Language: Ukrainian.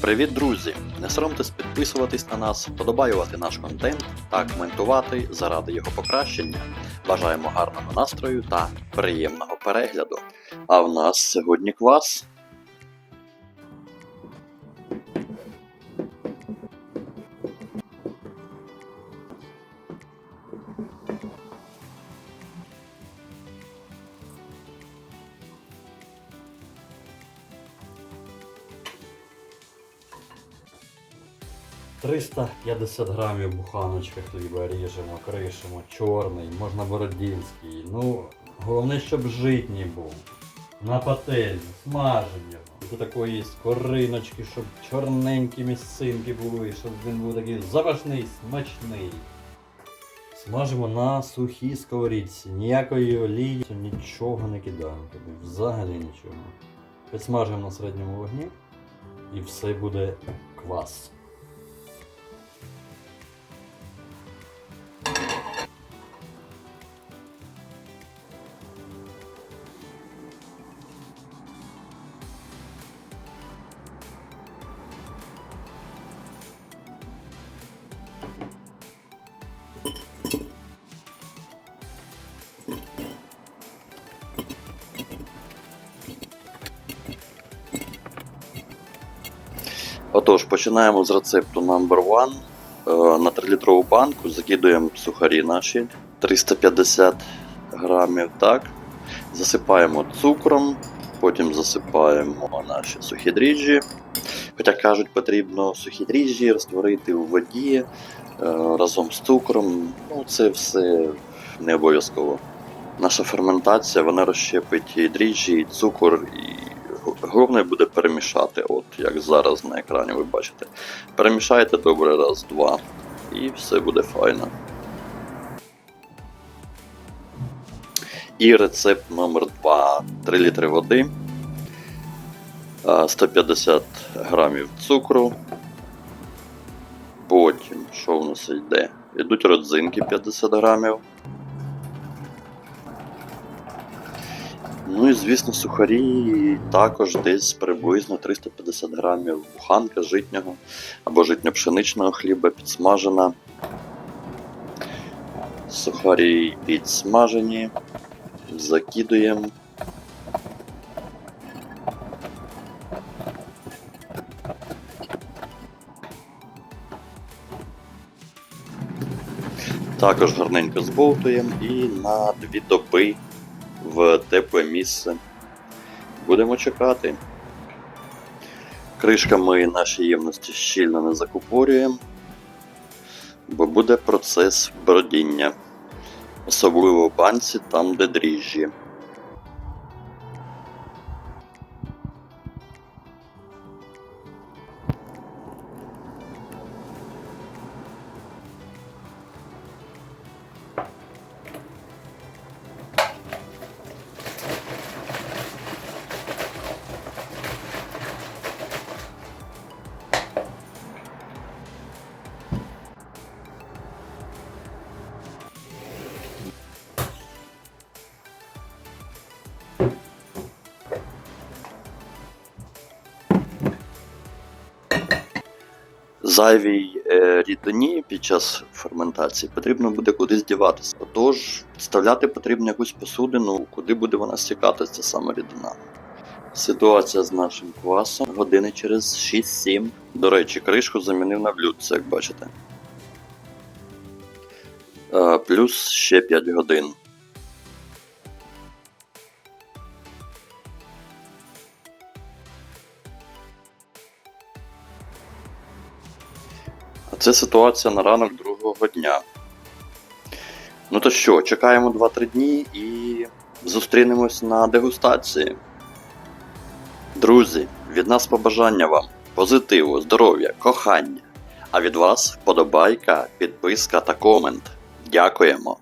Привіт, друзі! Не соромтесь підписуватись на нас, подобаювати наш контент та коментувати заради його покращення. Бажаємо гарного настрою та приємного перегляду. А в нас сьогодні квас. «350 грамів буханочка хліба ріжемо, кришимо, чорний, можна бородінський. Ну, головне, щоб житній був. На пательні, смажимо його. До такої скориночки, щоб чорненькі місцинки були, щоб він був такий запашний, смачний. Смажимо на сухій сковорідці. Ніякої олії, нічого не кидаємо. Тобі взагалі нічого. Підсмажимо на середньому вогні і все буде квас. Отож, починаємо з рецепту number one. Е, На 3-літрову банку закидуємо сухарі наші 350 грамів. Так. Засипаємо цукром, потім засипаємо наші сухі дріжджі. Хоча кажуть, потрібно сухі дріжджі розтворити у воді е, разом з цукром. Ну, це все не обов'язково. Наша ферментація вона розщепить і дріжджі, і цукор, головне буде перемішати, от як зараз на екрані ви бачите. Перемішайте добре раз, два, і все буде файно. І рецепт номер 2 3 літри води, 150 грамів цукру. Потім, що в нас йде? Йдуть родзинки 50 грамів. Ну і звісно, сухарі також десь приблизно 350 грамів буханка житнього або житньо-пшеничного хліба підсмажена. Сухарі підсмажені. Закидуємо. Також гарненько збовтуємо і на дві доби в тепле місце. Будемо чекати. Кришками наші ємності щільно не закупорюємо, бо буде процес бродіння. Особливо в банці, там, де дріжджі. Зайвій е, рідині під час ферментації потрібно буде кудись діватися. Отож, вставляти потрібно якусь посудину, куди буде вона стікати, ця сама рідина. Ситуація з нашим квасом години через 6-7. До речі, кришку замінив на блюдце, як бачите. Е, плюс ще 5 годин. Це ситуація на ранок другого дня. Ну то що, чекаємо 2-3 дні і зустрінемось на дегустації. Друзі, від нас побажання вам позитиву, здоров'я, кохання. А від вас вподобайка, підписка та комент. Дякуємо!